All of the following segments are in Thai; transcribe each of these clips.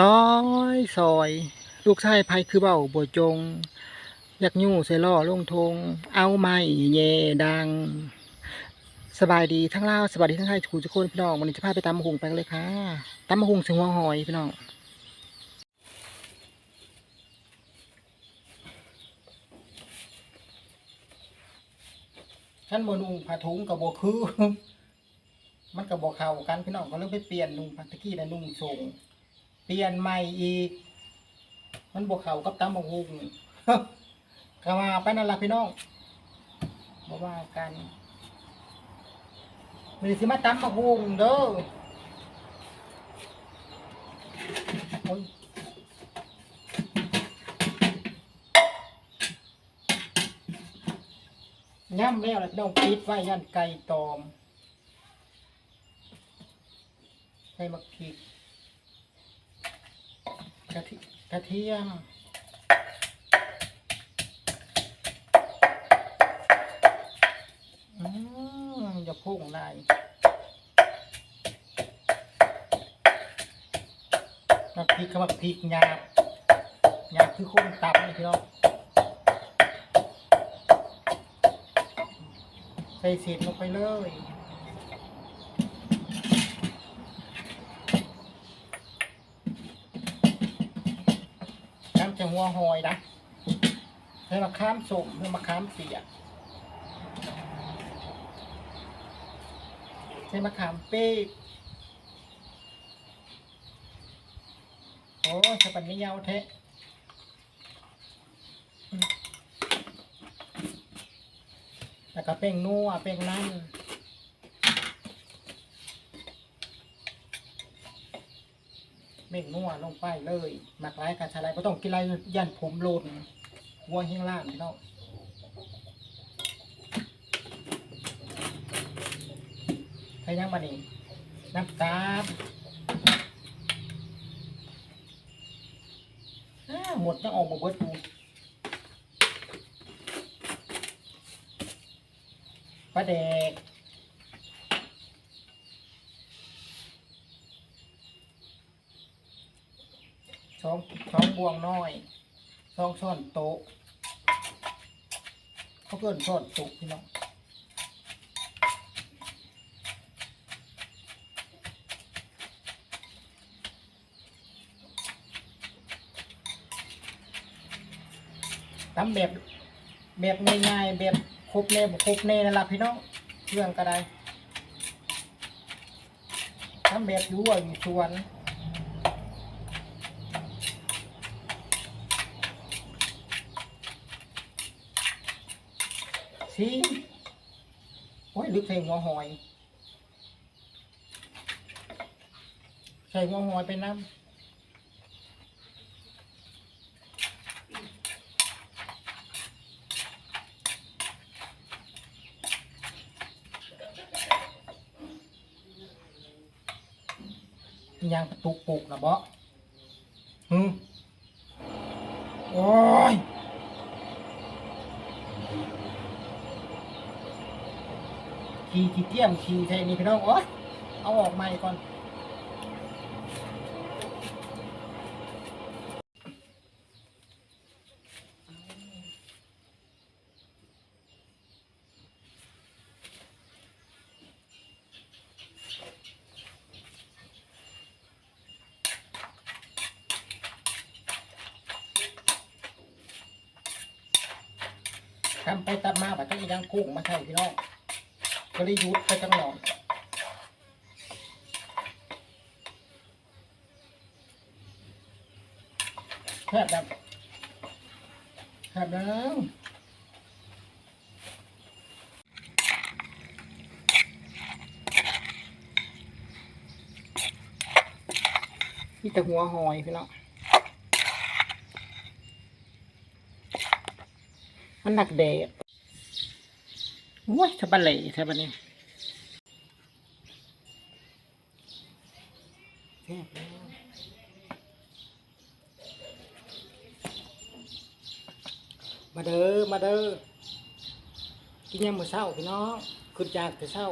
ซอยซอย ลูกชายไผคือเบ้าบ่จง อยากยู่ใส่ล้อลงทง เอาไม้แย่ดัง สบายดีทั้งลาวสบายดีทั้งไทยทุกทุกคนพี่น้องวันนี้จะพาไปตำมะฮุงไปกันเลยค่ะตำมะฮุงถึงหัวหอยพี่น้องฉันบนุ่งผ้าถุงกับบ่คือ มันกับบ่เขากันพี่น้องก็เลยไปเปลี่ยนนุ่งผ้าตะกี้นะนุ่งส่ง เปลี่ยนใหม่อีก มันบ่เขากับตำมะฮุงก็ว่าไปนั่นละพี่น้องบ่ว่ากันมีสิมาตำมะฮุงเด้อโอ้ยย่ำแล้วแล้วพี่น้องปิดไว้ยันไก่ตอมใส่มะพริก กระเทีกระเทียมอืมอย่าพุ่งลายมาพริกเขามาพริกหยาบหยาบคือคนตับนี่พี่น้องใส่เศษลงไปเลย หัวหอยนะให้มะขามสมให้มะขามเปียใช้มะขามเป๊กโอ้ยสปันไม่ยาวแท้แล้วก็เป้งนัวเป้งนั่น เป้งนัวลงไปเลยหมักไรกันชะไรก็ต้องกินไรยันผมโลนหัวเฮงล่างพี่น้องใช้ยังบันนี้น้ำตาลหมดยังออกมาเบิดดูปลาแดก องสองบวงน้อยสองช้อนโต๊ะเขาเกินช้อนโต๊ะพี่น้องทำแบบแบบง่ายๆแบบครบแน่บครบแน่นั่นล่ะพี่น้องเครื่องก็ได้ทำแบบอยู่ว่าอยู่สวน สิโอ้ยลึกใส่หัวหอย ใส่หัวหอยไปน้ำยางประตูปลูกนะบ่ฮึโอ้ย ขี่ขี่เทียมขี่ใช่นี่พี่น้องโอ้ยเอาออกใหม่ก่อนทำไปตัดมาแบบต้ยังกุ้งมาใช่พี่น้อง ก็เลยหยุดไปจังหนอนแคบดำแคบดำนี่แต่หัวหอยพี่น้องมันหนักเดด โอ้ยทะบันเหล่แทบันนี้แซ่บแล้วมาเด้อ มาเด้อกินยามมื้อเช้าพี่น้องขึ้นจากแต่เช้า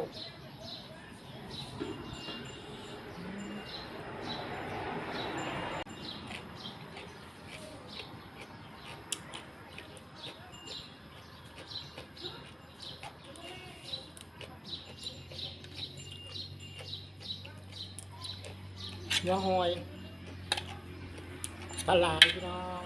เนื้อหอยปลาไหลพี่น้อง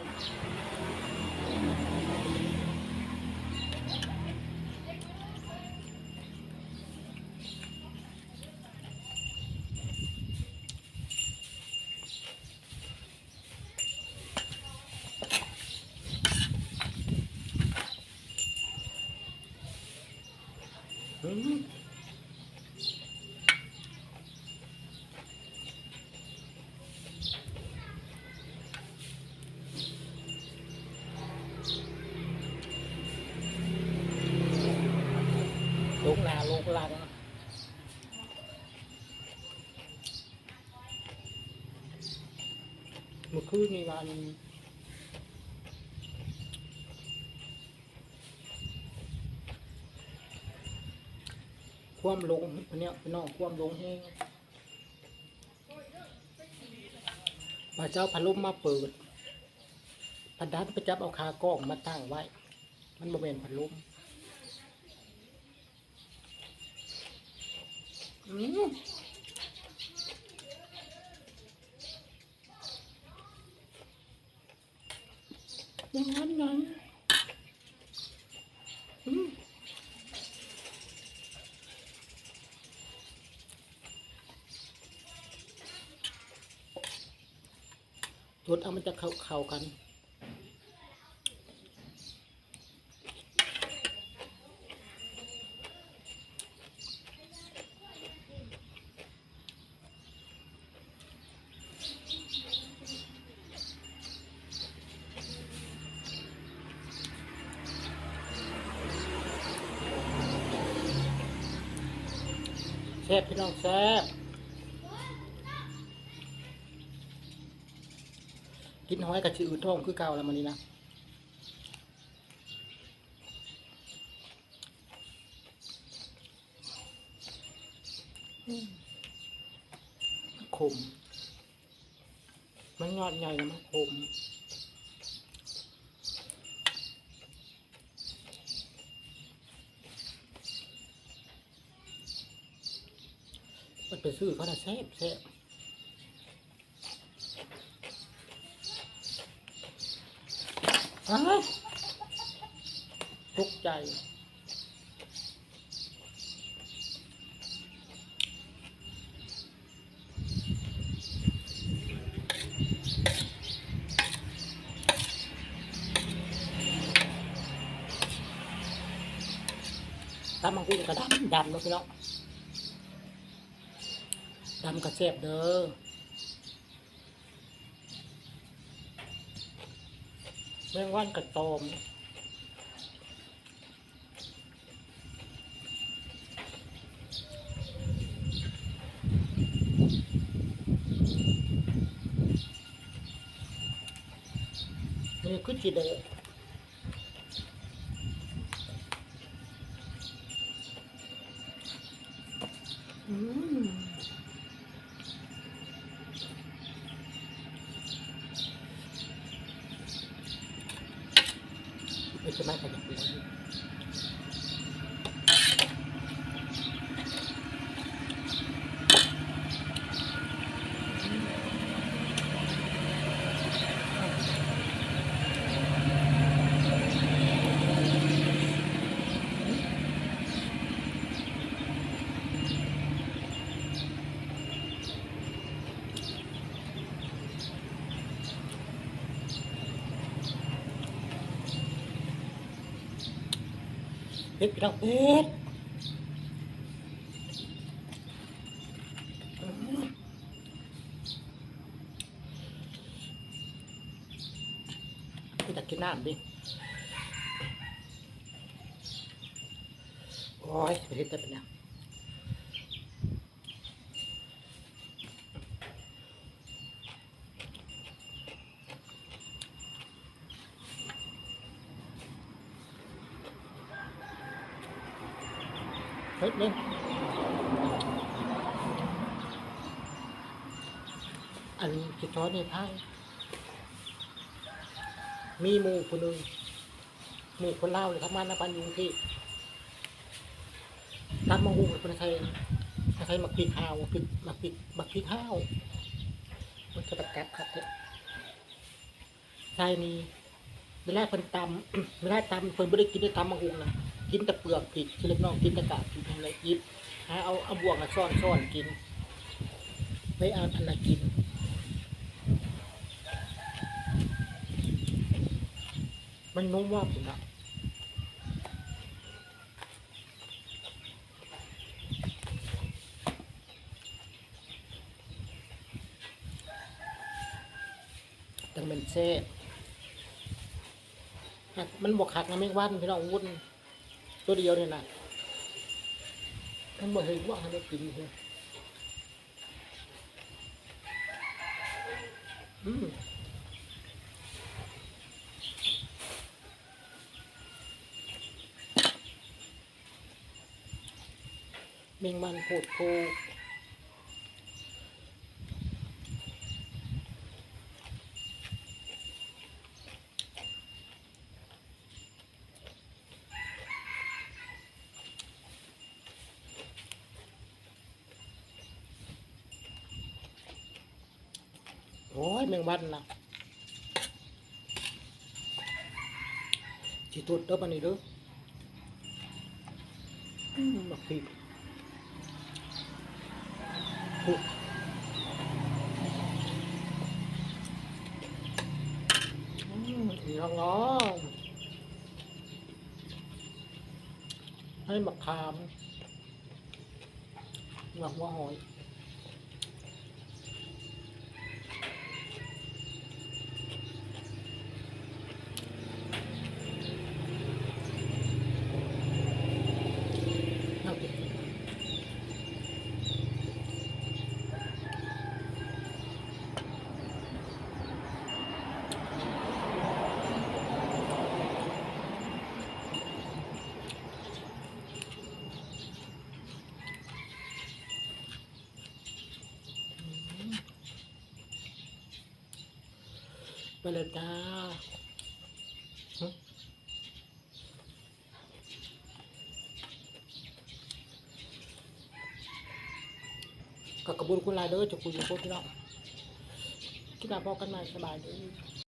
ลูกหลาลูกลานเมื่อคืนนี่วันความลงอันเนี้ยพี่น้องความลงแห้งพระเจ้าพระลุมมาเปิดพระดันไปจับเอาคากล้องมาตั้งไว้ มันบ่เป็นพัดลม อืมอย่างนั้นไงอืมรสเอามันจะเข้าเข้ากัน ซ่บพี่น้องแซ่บกินหอยกับชื่อท้องคือเก่าแล้วมันนี้นะขมมันยอดใหญ่นะมันขม ไปซื้อเขาน่ะแซ่บแซ่บอ้าวตกใจตำมังคุดกระดำดำเนาะพี่น้อง ดำกระเจ็บเด้อเมื่อวันกระตอมนี่คือจีเดออืม ไเผ็ดพี่น้องเพชรพี่ตักกินน้ำดิโอ้ยเผ็ดแต่เป็นยังเพชรเนี่ย อันจิตท้อในไพ่มีหมู่คนหนึ่งหมู่คนเล่าเลยทำงานในบ้านยุงที่ตามมาหูคนไทยคนไทยมาพริกข้าวพริกมาพริกมาพริกข้าวมันจะประกัดครับเนี่ยใช่นี่เวลาเพิ่นตำเวลาตำเพิ่นไม่ได้กินได้ตำมะฮุงนะกินแต่เปลือกผิดเล็กน้องกินแต่กาบผิดอะไรยิบหาเอาเอาบวกมาซ่อนซ่อนกินไม่เอาอันละกิน มันนุ่มว่าผมนะแต่มันเซ่มันบวกขักนะไม่วันพี่น้องวุ่นตัวเดียวเนี่ยนะมันบอกเห็นว่าให้ได้กินเลยอืม เมงมันโผดโพโอ้ยแมงวันนะจีตุดเด้อปานนี้เด้ออืมบักพีพุก อืมอีร้องร้องให้มะขามหมักหัวหอย ไปเลยจ้าหึก็กระบุญคุณลายเด้อจะคุยกับพวกพี่น้องที่มาพอกันมาสบายเด้อ